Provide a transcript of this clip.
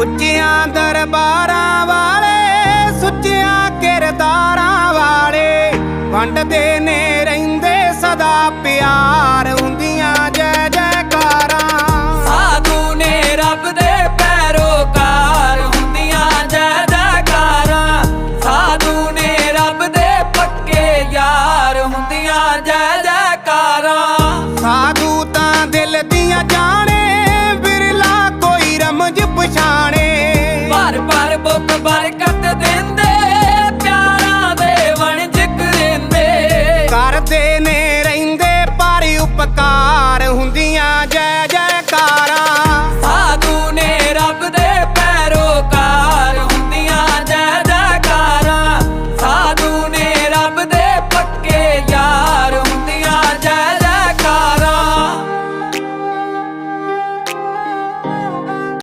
ਉੱਚਿਆਂ ਦਰਬਾਰਾਂ ਵਾਲੇ ਸੁੱਚਿਆਂ ਕਿਰਦਾਰਾਂ ਵਾਲੇ। ਵੰਡਦੇ ਨੇ ਰਹਿੰਦੇ ਸਦਾ ਪਿਆਰ ਹੁੰਦੀਆਂ ਜੈ ਜੈਕਾਰਾਂ। ਸਾਧੂ ਨੇ ਰੱਬ ਦੇ ਪੈਰੋਕਾਰ ਹੁੰਦੀਆਂ ਜੈ ਜੈਕਾਰਾਂ। ਸਾਧੂ ਨੇ ਰੱਬ ਦੇ ਪੱਕੇ ਯਾਰ ਹੁੰਦੀਆਂ ਜੈ ਜੈਕਾਰਾਂ। ਸਾਧੂ ਤਾਂ ਦਿਲ ਦੀਆਂ ਬਰਕਤ ਦਿੰਦੇ ਪਿਆਰਾਂ ਦੇ ਵਣਜ ਕਰੇਂਦੇ ਕਰਦੇ